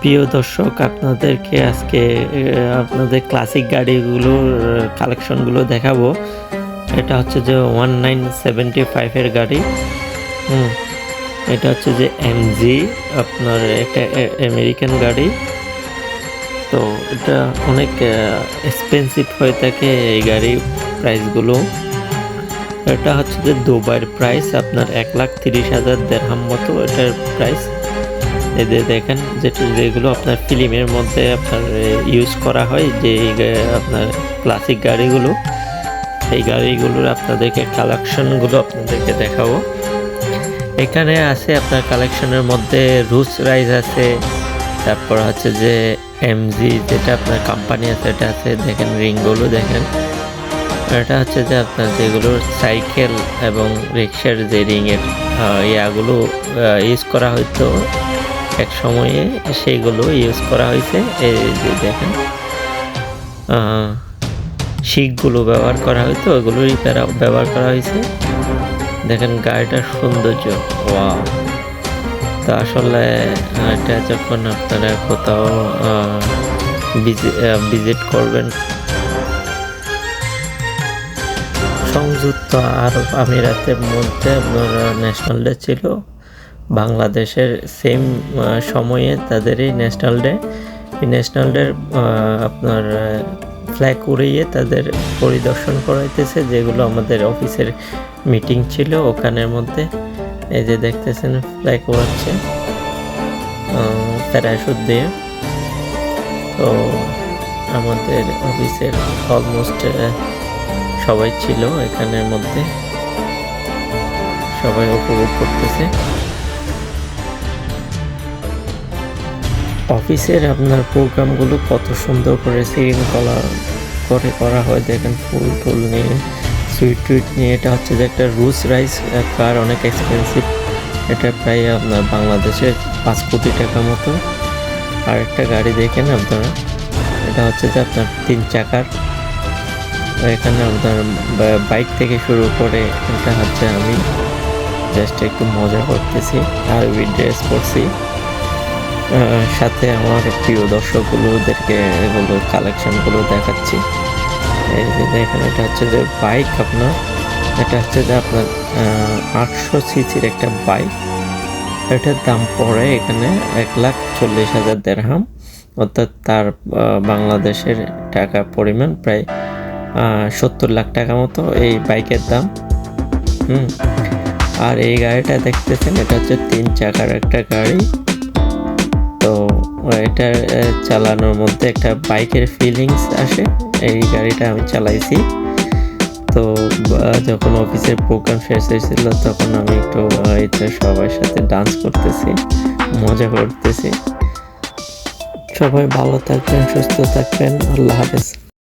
প্রিয় দর্শক, আপনাদেরকে আজকে আপনাদের ক্লাসিক গাড়িগুলোর কালেকশনগুলো দেখাবো। এটা হচ্ছে যে ওয়ান নাইন সেভেন্টি ফাইভের গাড়ি। হুম, এটা হচ্ছে যে এমজি আপনার একটা আমেরিকান গাড়ি। তো এটা অনেক এক্সপেন্সিভ হয়ে থাকে এই গাড়ি প্রাইসগুলো এটা হচ্ছে যে দুবাইয়ের প্রাইস আপনার এক লাখ তিরিশ হাজার দেড়হাম মতো এটার প্রাইস এদের দেখেন যেগুলো আপনার ফিল্মের মধ্যে আপনার ইউজ করা হয়, যে আপনার ক্লাসিক গাড়িগুলো এই গাড়িগুলোর আপনাদেরকে কালেকশনগুলো আপনাদেরকে দেখাবো। এখানে আছে আপনার কালেকশনের মধ্যে রুস রাইজ আছে, তারপর হচ্ছে যে এমজি যেটা আপনার কোম্পানি আছে, এটা আছে, দেখেন রিংগুলো দেখেন। এটা হচ্ছে যে আপনার যেগুলো সাইকেল এবং রিক্সার যে রিংয়ের ইয়াগুলো ইউজ করা হয়তো এক সময়ে সেইগুলো ইউজ করা হয়েছে। এই যে দেখেন আহ, শিকগুলো ব্যবহার করা হয়তো ওগুলোরই প্যারা- ব্যবহার করা হয়েছে। দেখেন গাড়িটার সৌন্দর্য ওয়া তো আসলে এটা যখন আপনারা কোথাও ভিজিট করবেন সংযুক্ত আরব আমিরাতের মধ্যে আপনার ন্যাশনাল ডে ছিল বাংলাদেশের সেম সময়ে তাদের এই ন্যাশনাল ডে ন্যাশনাল ডে আপনার ফ্ল্যাগ উড়িয়ে তাদের পরিদর্শন করাইতেছে, যেগুলো আমাদের অফিসের মিটিং ছিল ওখানের মধ্যে। এই যে দেখতেছেন ফ্ল্যাগ উড়াচ্ছে প্যারাশুট দিয়ে। তো আমাদের অফিসের অলমোস্ট সবাই ছিল এখানের মধ্যে। সবাই উপভোগ করতেছে। অফিসের আপনার প্রোগ্রামগুলো কত সুন্দর করে শৃঙ্খলা করে করা হয়। দেখেন ফুল টুল নিয়ে সুইট টুইট নিয়ে। এটা হচ্ছে যে একটা রুস রাইস কার অনেক এক্সপেন্সিভ এটা প্রায় আপনার বাংলাদেশের পাঁচ কোটি টাকা মতো। আর একটা গাড়ি দেখেন আপনারা এটা হচ্ছে যে আপনার তিন চাকার। এখানে আপনার বাইক থেকে শুরু করে এটা হচ্ছে আমি জাস্ট একটু মজা করতেছি আর ড্রেস আহ, সাথে আমার প্রিয় দর্শকগুলোদেরকে এগুলো কালেকশনগুলো দেখাচ্ছি। দেখেন, এটা হচ্ছে যে বাইক আপনার। এটা হচ্ছে যে আপনার আটশো সিসির একটা বাইক এটার দাম পড়ে এখানে এক লাখ চল্লিশ হাজার দেড়হাম। অর্থাৎ তার বাংলাদেশের টাকা পরিমাণ প্রায় সত্তর লাখ টাকা মতো এই বাইকের দাম। হুম। আর এই গাড়িটা দেখতেছেন, এটা হচ্ছে তিন চাকার একটা গাড়ি। এটা চালানোর মধ্যে একটা বাইকের ফিলিংস আসে। এই গাড়িটা আমি চালাইছি। তো যখন অফিসের প্রোগ্রাম শেষ হয়েছিল, তখন আমি একটু এতে সবার সাথে ডান্স করতেছি, মজা করতেছি। সবাই ভালো থাকবেন, সুস্থ থাকবেন। আল্লাহ হাফেজ।